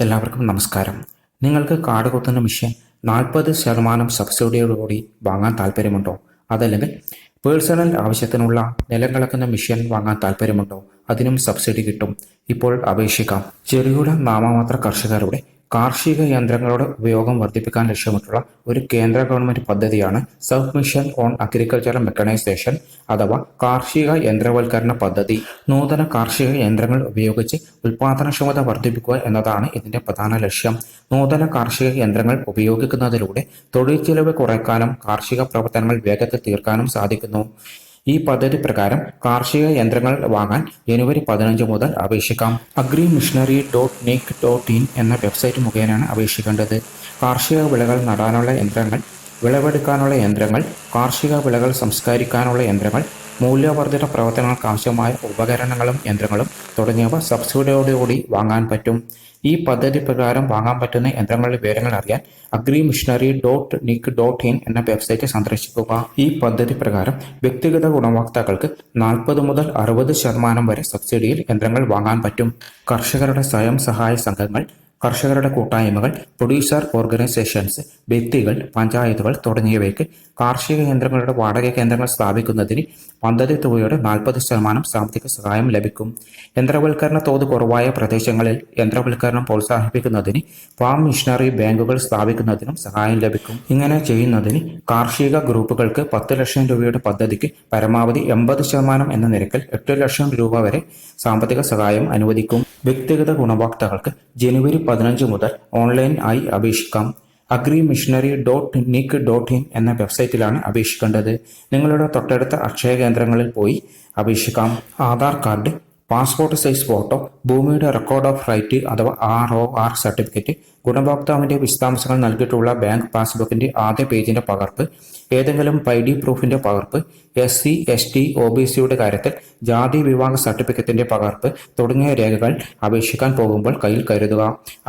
എല്ലാവർക്കും നമസ്കാരം. നിങ്ങൾക്ക് കാട് കുത്തുന്ന മിഷ്യൻ നാൽപ്പത് ശതമാനം സബ്സിഡിയോടുകൂടി വാങ്ങാൻ താല്പര്യമുണ്ടോ അതല്ലെങ്കിൽ പേഴ്സണൽ ആവശ്യത്തിനുള്ള നിലം കളക്കുന്ന മിഷ്യൻ വാങ്ങാൻ താല്പര്യമുണ്ടോ അതിനും സബ്സിഡി കിട്ടും. ഇപ്പോൾ അപേക്ഷിക്കാം. ചെറുകിട നാമമാത്ര കർഷകരുടെ കാർഷിക യന്ത്രങ്ങളുടെ ഉപയോഗം വർദ്ധിപ്പിക്കാൻ ലക്ഷ്യമിട്ടുള്ള ഒരു കേന്ദ്ര ഗവൺമെന്റ് പദ്ധതിയാണ് sub mission on agricultural mechanisation അഥവാ കാർഷിക യന്ത്രവൽക്കരണ പദ്ധതി. നൂതന കാർഷിക യന്ത്രങ്ങൾ ഉപയോഗിച്ച് ഉൽപാദനക്ഷമത വർദ്ധിപ്പിക്കുക എന്നതാണ് ഇതിന്റെ പ്രധാന ലക്ഷ്യം. നൂതന കാർഷിക യന്ത്രങ്ങൾ ഉപയോഗിക്കുന്നതിലൂടെ തൊഴിൽ ചെലവ് കുറയ്ക്കാനും കാർഷിക പ്രവർത്തനങ്ങൾ വേഗത്തിൽ തീർക്കാനും സാധിക്കുന്നു. ഈ പദ്ധതി പ്രകാരം കാർഷിക യന്ത്രങ്ങൾ വാങ്ങാൻ ജനുവരി പതിനഞ്ച് മുതൽ അപേക്ഷിക്കാം. Agri machinery dot nic dot in എന്ന വെബ്സൈറ്റ് മുഖേനയാണ് അപേക്ഷിക്കേണ്ടത്. കാർഷിക വിളകൾ നടാനുള്ള യന്ത്രങ്ങൾ വിളവെടുക്കാനുള്ള യന്ത്രങ്ങൾ കാർഷിക വിളകൾ സംസ്കരിക്കാനുള്ള യന്ത്രങ്ങൾ മൂല്യവർദ്ധിത പ്രവർത്തനങ്ങൾക്ക് ആവശ്യമായ ഉപകരണങ്ങളും യന്ത്രങ്ങളും തുടങ്ങിയവ സബ്സിഡിയോടുകൂടി വാങ്ങാൻ പറ്റും. ഈ പദ്ധതി പ്രകാരം വാങ്ങാൻ പറ്റുന്ന യന്ത്രങ്ങളുടെ വിവരങ്ങൾ അറിയാൻ agri machinery dot nic dot in എന്ന വെബ്സൈറ്റ് സന്ദർശിക്കുക. ഈ പദ്ധതി പ്രകാരം വ്യക്തിഗത ഗുണഭോക്താക്കൾക്ക് നാൽപ്പത് മുതൽ അറുപത് ശതമാനം വരെ സബ്സിഡിയിൽ യന്ത്രങ്ങൾ വാങ്ങാൻ പറ്റും. കർഷകരുടെ സ്വയം സഹായ സംഘങ്ങൾ കർഷകരുടെ കൂട്ടായ്മകൾ പ്രൊഡ്യൂസർ ഓർഗനൈസേഷൻസ് വ്യക്തികൾ പഞ്ചായത്തുകൾ തുടങ്ങിയവയ്ക്ക് കാർഷിക കേന്ദ്രങ്ങളുടെ വാടക കേന്ദ്രങ്ങൾ സ്ഥാപിക്കുന്നതിന് പദ്ധതി തുകയുടെ നാൽപ്പത് ശതമാനം സാമ്പത്തിക സഹായം ലഭിക്കും. യന്ത്രവൽക്കരണ തോത് കുറവായ പ്രദേശങ്ങളിൽ യന്ത്രവൽക്കരണം പ്രോത്സാഹിപ്പിക്കുന്നതിന് ഫാം മിഷനറി ബാങ്കുകൾ സ്ഥാപിക്കുന്നതിനും സഹായം ലഭിക്കും. ഇങ്ങനെ ചെയ്യുന്നതിന് കാർഷിക ഗ്രൂപ്പുകൾക്ക് പത്ത് ലക്ഷം രൂപയുടെ പദ്ധതിക്ക് പരമാവധി എൺപത് ശതമാനം എന്ന നിരക്കിൽ എട്ട് ലക്ഷം രൂപ വരെ സാമ്പത്തിക സഹായം അനുവദിക്കും. വ്യക്തിഗത ഗുണഭോക്താക്കൾക്ക് ജനുവരി പതിനഞ്ച് മുതൽ ഓൺലൈൻ ആയി അപേക്ഷിക്കാം. Agri machinery dot nic dot in എന്ന വെബ്സൈറ്റിലാണ് അപേക്ഷിക്കേണ്ടത്. നിങ്ങളുടെ തൊട്ടടുത്ത അക്ഷയ കേന്ദ്രങ്ങളിൽ പോയി അപേക്ഷിക്കാം. Aadhaar card passport size photo ഭൂമിയുടെ റെക്കോർഡ് ഓഫ് റൈറ്റ് അഥവാ ആർ ഒ ആർ സർട്ടിഫിക്കറ്റ് ഗുണഭോക്താവിന്റെ വിശദാംശങ്ങൾ നൽകിയിട്ടുള്ള ബാങ്ക് പാസ്ബുക്കിന്റെ ആദ്യ പേജിന്റെ പകർപ്പ് ഏതെങ്കിലും പൈ ഡി പ്രൂഫിന്റെ പകർപ്പ് S C S T O B സിയുടെ കാര്യത്തിൽ ജാതി വിവാഹ സർട്ടിഫിക്കറ്റിന്റെ പകർപ്പ് തുടങ്ങിയ രേഖകൾ അപേക്ഷിക്കാൻ പോകുമ്പോൾ കയ്യിൽ കരുതുക.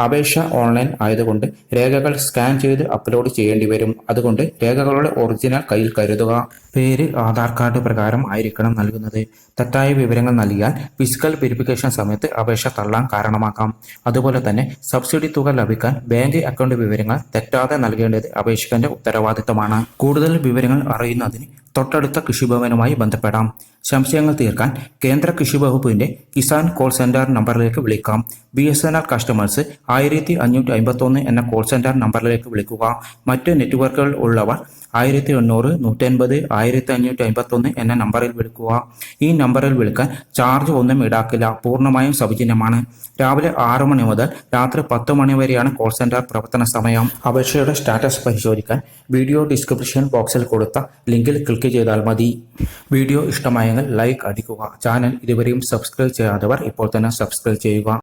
അപേക്ഷ ഓൺലൈൻ ആയതുകൊണ്ട് രേഖകൾ സ്കാൻ ചെയ്ത് അപ്ലോഡ് ചെയ്യേണ്ടി വരും. അതുകൊണ്ട് രേഖകളുടെ ഒറിജിനൽ കയ്യിൽ കരുതുക. പേര് ആധാർ കാർഡ് പ്രകാരം ആയിരിക്കണം നൽകുന്നത്. തെറ്റായ വിവരങ്ങൾ നൽകിയാൽ ഫിസിക്കൽ വെരിഫിക്കേഷൻ സമയത്ത് അപേക്ഷ തള്ളാൻ കാരണമാക്കാം. അതുപോലെ തന്നെ സബ്സിഡി തുക ലഭിക്കാൻ ബാങ്ക് അക്കൗണ്ട് വിവരങ്ങൾ തെറ്റാതെ നൽകേണ്ടത് അപേക്ഷകന്റെ ഉത്തരവാദിത്തമാണ്. കൂടുതൽ വിവരങ്ങൾ അറിയുന്നതിന് തൊട്ടടുത്ത കൃഷിഭവനുമായി ബന്ധപ്പെടാം. സംശയങ്ങൾ തീർക്കാൻ കേന്ദ്ര കൃഷി കിസാൻ കോൾ സെന്റർ നമ്പറിലേക്ക് വിളിക്കാം. B S N L customers ആയിരത്തി അഞ്ഞൂറ്റി അമ്പത്തൊന്ന് എന്ന കോൾ സെന്റർ നമ്പറിലേക്ക് വിളിക്കുക. മറ്റ് നെറ്റ്വർക്കുകൾ ഉള്ളവർ ആയിരത്തി എണ്ണൂറ് നൂറ്റൻപത് ആയിരത്തി അഞ്ഞൂറ്റി അമ്പത്തൊന്ന് എന്ന നമ്പറിൽ വിളിക്കുക. ഈ നമ്പറിൽ വിളിക്കാൻ ചാർജ് ഒന്നും ഈടാക്കില്ല. പൂർണമായും സൗജന്യമാണ്. രാവിലെ ആറ് മണി മുതൽ രാത്രി പത്ത് മണി വരെയാണ് കോൾ സെന്റർ പ്രവർത്തന സമയം. അപേക്ഷയുടെ സ്റ്റാറ്റസ് പരിശോധിക്കാൻ വീഡിയോ ഡിസ്ക്രിപ്ഷൻ ബോക്സിൽ കൊടുത്ത ലിങ്കിൽ ക്ലിക്ക് ചെയ്താൽ മതി. വീഡിയോ ഇഷ്ടമായെങ്കിൽ ലൈക്ക് അടിക്കുക. ചാനൽ ഇതുവരെയും സബ്സ്ക്രൈബ് ചെയ്യാത്തവർ ഇപ്പോൾ തന്നെ സബ്സ്ക്രൈബ് ചെയ്യുക.